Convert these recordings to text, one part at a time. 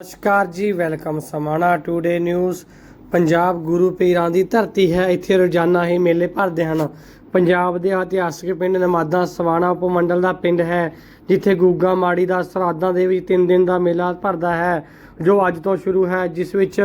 ਨਮਸਕਾਰ ਜੀ, welcome Samana today news. Punjab ਗੁਰੂ ਪੀਰਾਂ ਦੀ ਧਰਤੀ ਹੈ, ਇੱਥੇ ਰੋਜ਼ਾਨਾ ਹੀ ਮੇਲੇ ਭਰਦੇ ਹਨ। ਪੰਜਾਬ ਦੇ ਇਤਿਹਾਸਕ ਪਿੰਡ ਨਮਾਦਾ ਸਵਾਣਾ ਉਪਮੰਡਲ ਦਾ ਪਿੰਡ ਹੈ, ਜਿੱਥੇ ਗੁੱਗਾ ਮਾੜੀ ਦਾ ਸਰਾਧਾਂ ਦੇ ਵਿੱਚ 3 ਦਿਨ ਦਾ ਮੇਲਾ ਭਰਦਾ ਹੈ, ਜੋ ਅੱਜ ਤੋਂ ਸ਼ੁਰੂ ਹੈ, ਜਿਸ ਵਿੱਚ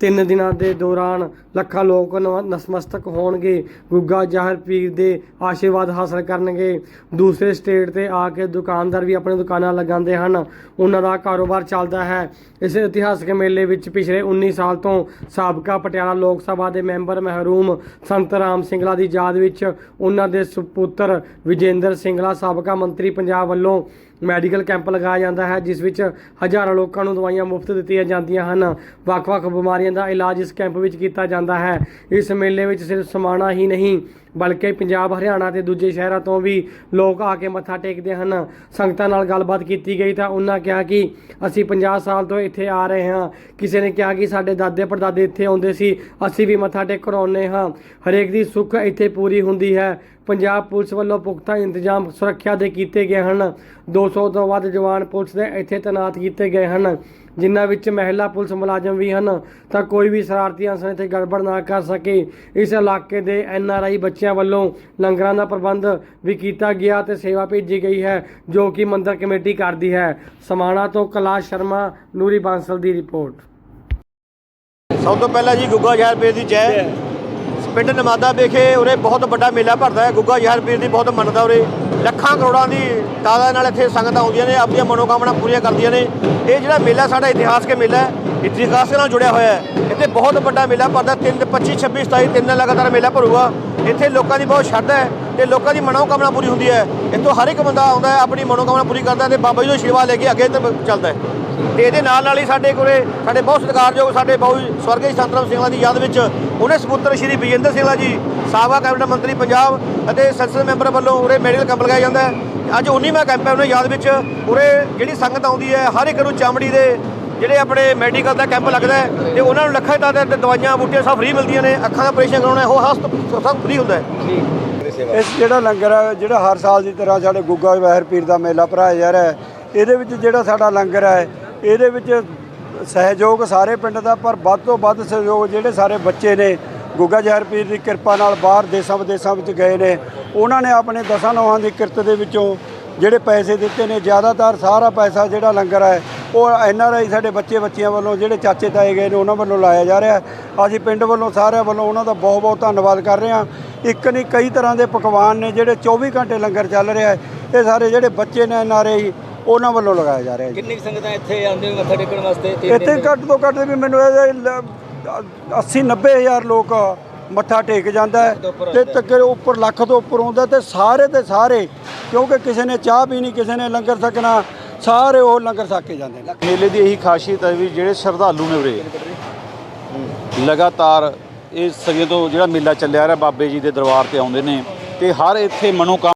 ਤਿੰਨ ਦਿਨਾਂ ਦੇ ਦੌਰਾਨ ਲੱਖਾਂ ਲੋਕ ਨਵ- ਨਸਮਸਤਕ ਹੋਣਗੇ। ਗੁੱਗਾ ਜ਼ਾਹਰ ਪੀਰ ਦੇ ਆਸ਼ੀਰਵਾਦ ਹਾਸਲ ਕਰਨਗੇ। ਦੂਸਰੇ ਸਟੇਟ ਤੇ ਆ ਕੇ ਦੁਕਾਨਦਾਰ ਵੀ ਆਪਣੀ ਦੁਕਾਨਾਂ ਲਗਾਉਂਦੇ ਹਨ। ਉਹਨਾਂ ਦਾ ਕਾਰੋਬਾਰ ਚੱਲਦਾ ਹੈ। ਇਸ ਇਤਿਹਾਸਕ ਮੇਲੇ ਵਿੱਚ ਪਿਛਲੇ 19 ਸਾਲ ਤੋਂ ਸਾਬਕਾ ਪਟਿਆਲਾ ਲੋਕ ਸਭਾ ਦੇ ਮੈਂਬਰ ਮਹਿਰੂਮ ਸੰਤ ਰਾਮ ਸਿੰਘਲਾ ਦੀ ਯਾਦ ਵਿੱਚ ਉਹਨਾਂ ਦੇ ਸੁਪੁੱਤਰ ਵਿਜੇਂਦਰ ਸਿੰਘਲਾ ਸਾਬਕਾ ਮੰਤਰੀ ਪੰਜਾਬ ਵੱਲੋਂ ਮੈਡੀਕਲ ਕੈਂਪ ਲਗਾਇਆ ਜਾਂਦਾ ਹੈ, ਜਿਸ ਵਿੱਚ ਹਜ਼ਾਰਾਂ ਲੋਕਾਂ ਨੂੰ ਦਵਾਈਆਂ ਮੁਫਤ ਦਿੱਤੀਆਂ ਜਾਂਦੀਆਂ ਹਨ। ਵੱਖ-ਵੱਖ ਬਿਮਾਰੀਆਂ ਦਾ ਇਲਾਜ ਇਸ ਕੈਂਪ ਵਿੱਚ ਕੀਤਾ ਜਾਂਦਾ ਹੈ। ਇਸ ਮੇਲੇ ਵਿੱਚ ਸਿਰਫ ਸਮਾਣਾ ਹੀ ਨਹੀਂ, ਬਲਕਿ ਪੰਜਾਬ, ਹਰਿਆਣਾ ਤੇ ਦੂਜੇ ਸ਼ਹਿਰਾਂ ਤੋਂ ਵੀ ਲੋਕ ਆ ਕੇ ਮੱਥਾ ਟੇਕਦੇ ਹਨ। ਸੰਗਤਾਂ ਨਾਲ ਗੱਲਬਾਤ ਕੀਤੀ ਗਈ ਤਾਂ ਉਹਨਾਂ ਕਿਹਾ ਕਿ ਅਸੀਂ 50 ਸਾਲ ਤੋਂ ਇੱਥੇ ਆ ਰਹੇ ਹਾਂ। ਕਿਸੇ ਨੇ ਕਿਹਾ ਕਿ ਸਾਡੇ ਦਾਦੇ ਪੜਦਾਦੇ ਇੱਥੇ ਆਉਂਦੇ ਸੀ, ਅਸੀਂ ਵੀ ਮੱਥਾ ਟੇਕਣ ਆਉਂਦੇ ਹਾਂ। ਹਰੇਕ ਦੀ ਸੁੱਖ ਇੱਥੇ ਪੂਰੀ ਹੁੰਦੀ ਹੈ। ਪੰਜਾਬ ਪੁਲਿਸ ਵੱਲੋਂ ਪੁਖਤਾ ਇੰਤਜ਼ਾਮ ਸੁਰੱਖਿਆ ਦੇ ਕੀਤੇ ਗਏ ਹਨ। 200 ਤੋਂ ਵੱਧ ਜਵਾਨ ਪੁਲਿਸ ਦੇ ਇੱਥੇ ਤਾਇਨਾਤ ਕੀਤੇ ਗਏ ਹਨ। ਜਿਨ੍ਹਾਂ ਵਿੱਚ ਮਹਿਲਾ ਪੁਲਿਸ ਮੁਲਾਜ਼ਮ ਵੀ ਹਨ। ਤਾਂ ਕੋਈ ਵੀ ਸ਼ਰਾਰਤੀ ਅਨਸਰ ਇੱਥੇ ਗੜਬੜ ਨਾ ਕਰ ਸਕੇ। ਇਸ ਇਲਾਕੇ ਦੇ ਐਨ ਆਰ ਆਈ ਬੱਚਿਆਂ ਵੱਲੋਂ ਲੰਗਰਾਂ ਦਾ ਪ੍ਰਬੰਧ ਵੀ ਕੀਤਾ ਗਿਆ ਤੇ ਸੇਵਾ ਭੇਜੀ ਗਈ ਹੈ ਜੋ ਕਿ ਮੰਦਰ ਕਮੇਟੀ ਕਰਦੀ ਹੈ। ਸਮਾਣਾ ਤੋਂ ਕੈਲਾਸ਼ ਸ਼ਰਮਾ ਨੂਰੀ ਬਾਂਸਲ ਦੀ ਰਿਪੋਰਟ। ਸਭ ਤੋਂ ਪਹਿਲਾਂ ਜੀ ਗੁੱਗਾ ਜ਼ਹਿਰ ਪੀਰ ਦੀ ਜੈ। ਪਿੰਡ ਨਮਾਦਾ ਵਿਖੇ ਉਰੇ ਬਹੁਤ ਵੱਡਾ ਮੇਲਾ ਭਰਦਾ ਹੈ। ਗੁੱਗਾ ਜ਼ਹਿਰ ਪੀਰ ਦੀ ਬਹੁਤ ਮੰਨਦਾ ਉਰੇ। ਲੱਖਾਂ ਕਰੋੜਾਂ ਦੀ ਤਾਦਾਦ ਨਾਲ ਇੱਥੇ ਸੰਗਤਾਂ ਆਉਂਦੀਆਂ ਨੇ, ਆਪਣੀਆਂ ਮਨੋਕਾਮਨਾ ਪੂਰੀਆਂ ਕਰਦੀਆਂ ਨੇ। ਇਹ ਜਿਹੜਾ ਮੇਲਾ ਸਾਡਾ ਇਤਿਹਾਸ ਕੇ ਮੇਲਾ ਹੈ, ਇਤਿਹਾਸ ਨਾਲ ਜੁੜਿਆ ਹੋਇਆ ਹੈ। ਇੱਥੇ ਬਹੁਤ ਵੱਡਾ ਮੇਲਾ ਭਰਦਾ 3 25 26 27 ਤਿੰਨ ਲਗਾਤਾਰ ਮੇਲਾ ਭਰੂਗਾ। ਇੱਥੇ ਲੋਕਾਂ ਦੀ ਬਹੁਤ ਸ਼ਰਧਾ ਹੈ ਤੇ ਲੋਕਾਂ ਦੀ ਮਨੋਕਾਮਨਾ ਪੂਰੀ ਹੁੰਦੀ ਹੈ। ਇੱਥੋਂ ਹਰ ਇੱਕ ਬੰਦਾ ਆਉਂਦਾ ਹੈ, ਆਪਣੀ ਮਨੋਕਾਮਨਾ ਪੂਰੀ ਕਰਦਾ ਹੈ ਤੇ ਬਾਬਾ ਜੀ ਦਾ ਆਸ਼ੀਰਵਾਦ ਲੈ ਕੇ ਅੱਗੇ ਤੇ ਚੱਲਦਾ ਹੈ। ਤੇ ਇਹਦੇ ਨਾਲ ਨਾਲ ਹੀ ਸਾਡੇ ਕੋਲੇ ਸਾਡੇ ਬਹੁਤ ਸਤਿਕਾਰਯੋਗ ਸਾਡੇ ਬਾਊ ਸਵਰਗੀ ਸੰਤਰਾਮ ਸਿੰਘਲਾ ਦੀ ਯਾਦ ਵਿੱਚ ਉਹਨੇ ਸਪੁੱਤਰ ਸ਼੍ਰੀ ਵਿਜੇਂਦਰ ਸਿੰਘਲਾ ਜੀ, ਸਾਬਕਾ ਕੈਬਨਿਟ ਮੰਤਰੀ ਪੰਜਾਬ ਅਤੇ ਸੰਸਦ ਮੈਂਬਰ ਵੱਲੋਂ ਉਰੇ ਮੈਡੀਕਲ ਕੈਂਪ ਲਗਾਇਆ ਜਾਂਦਾ ਹੈ। ਅੱਜ 19ਵਾਂ ਕੈਂਪ ਹੈ ਉਹਨਾਂ ਯਾਦ ਵਿੱਚ, ਉਰੇ ਜਿਹੜੀ ਸੰਗਤ ਆਉਂਦੀ ਹੈ, ਹਰ ਇੱਕ ਨੂੰ ਚਮੜੀ ਦੇ ਜਿਹੜੇ ਆਪਣੇ ਮੈਡੀਕਲ ਦਾ ਕੈਂਪ ਲੱਗਦਾ ਹੈ ਤੇ ਉਹਨਾਂ ਨੂੰ ਲੱਖਾਂ ਤਾਦਾਦ ਦਵਾਈਆਂ, ਬੂਟੀਆਂ ਸਭ ਫ੍ਰੀ ਮਿਲਦੀਆਂ ਨੇ, ਅੱਖਾਂ ਦਾ ਆਪਰੇਸ਼ਨ ਕਰਾਉਣਾ ਉਹ ਹਸਪਤਾਲ ਸਭ ਫ੍ਰੀ ਹੁੰਦਾ ਹੈ। ਇਸ ਜਿਹੜਾ ਲੰਗਰ ਹੈ, ਜਿਹੜਾ ਹਰ ਸਾਲ ਦੀ ਤਰ੍ਹਾਂ ਸਾਡੇ ਗੁੱਗਾ ਵਹਿਰ ਪੀਰ ਦਾ ਮੇਲਾ ਭਰਾਇਆ ਜਾ ਰਿਹਾ ਹੈ, ਇਹਦੇ ਵਿੱਚ ਜਿਹੜਾ ਸਾਡਾ ਲੰਗਰ ਹੈ ਇਹਦੇ ਵਿੱਚ ਸਹਿਯੋਗ ਸਾਰੇ ਪਿੰਡ ਦਾ, ਪਰ ਵੱਧ ਤੋਂ ਵੱਧ ਸਹਿਯੋਗ ਜਿਹੜੇ ਸਾਰੇ ਬੱਚੇ ਨੇ, ਗੁੱਗਾ ਜ਼ਹਿਰ ਪੀਰ ਦੀ ਕਿਰਪਾ ਨਾਲ ਬਾਹਰ ਦੇਸ਼ਾਂ ਵਿਦੇਸ਼ਾਂ ਵਿੱਚ ਗਏ ਨੇ। ਉਹਨਾਂ ਨੇ ਆਪਣੇ ਦਸਾਂ ਨੌਹਾਂ ਦੀ ਕਿਰਤ ਦੇ ਵਿੱਚੋਂ ਜਿਹੜੇ ਪੈਸੇ ਦਿੱਤੇ ਨੇ, ਜ਼ਿਆਦਾਤਰ ਸਾਰਾ ਪੈਸਾ ਜਿਹੜਾ ਲੰਗਰ ਹੈ, ਉਹ ਐਨ ਆਰ ਆਈ ਸਾਡੇ ਬੱਚੇ ਬੱਚੀਆਂ ਵੱਲੋਂ, ਜਿਹੜੇ ਚਾਚੇ ਤਾਏ ਗਏ ਨੇ, ਉਹਨਾਂ ਵੱਲੋਂ ਲਾਇਆ ਜਾ ਰਿਹਾ। ਅਸੀਂ ਪਿੰਡ ਵੱਲੋਂ ਸਾਰਿਆਂ ਵੱਲੋਂ ਉਹਨਾਂ ਦਾ ਬਹੁਤ ਬਹੁਤ ਧੰਨਵਾਦ ਕਰ ਰਹੇ ਹਾਂ। ਇੱਕ ਨਹੀਂ, ਕਈ ਤਰ੍ਹਾਂ ਦੇ ਪਕਵਾਨ ਨੇ ਜਿਹੜੇ 24 ਘੰਟੇ ਲੰਗਰ ਚੱਲ ਰਿਹਾ ਹੈ। ਇਹ ਸਾਰੇ ਜਿਹੜੇ ਬੱਚੇ ਨੇ ਐਨ ਆਰ ਆਈ ਉਹਨਾਂ ਵੱਲੋਂ ਲਗਾਇਆ ਜਾ ਰਿਹਾ ਹੈ ਜੀ। ਕਿੰਨੀ ਕੁ ਸੰਗਤਾਂ ਇੱਥੇ ਆਉਂਦੇ ਮੱਥਾ ਟੇਕਣ ਵਾਸਤੇ ਤਿੰਨ ਇੱਥੇ ਦੇ? ਘੱਟ ਤੋਂ ਘੱਟ ਵੀ ਮੈਨੂੰ ਇਹ 80 90 ਹਜ਼ਾਰ ਲੋਕ ਮੱਥਾ ਟੇਕ ਜਾਂਦਾ ਹੈ ਤੇ ਤੱਕਰ ਉੱਪਰ ਲੱਖ ਤੋਂ ਉੱਪਰ ਆਉਂਦਾ ਤੇ ਸਾਰੇ ਤੇ ਸਾਰੇ ਕਿਉਂਕਿ ਕਿਸੇ ਨੇ ਚਾਹ ਪੀਣੀ ਕਿਸੇ ਨੇ ਲੰਗਰ ਛਕਣਾ ਸਾਰੇ ਉਹ ਲੰਗਰ ਛਕ ਕੇ ਜਾਂਦੇ ਨੇ ਮੇਲੇ ਦੀ ਇਹੀ ਖਾਸੀਅਤ ਹੈ ਵੀ ਜਿਹੜੇ ਸ਼ਰਧਾਲੂ ਨੇ ਉਰੇ ਲਗਾਤਾਰ ਇਹ ਸਦੀਆਂ ਤੋਂ ਜਿਹੜਾ ਮੇਲਾ ਚੱਲਿਆ ਰਿਹਾ ਬਾਬੇ ਜੀ ਦੇ ਦਰਬਾਰ ਤੇ ਆਉਂਦੇ ਨੇ ਤੇ ਹਰ ਇੱਥੇ ਮਨੋਕਾਮ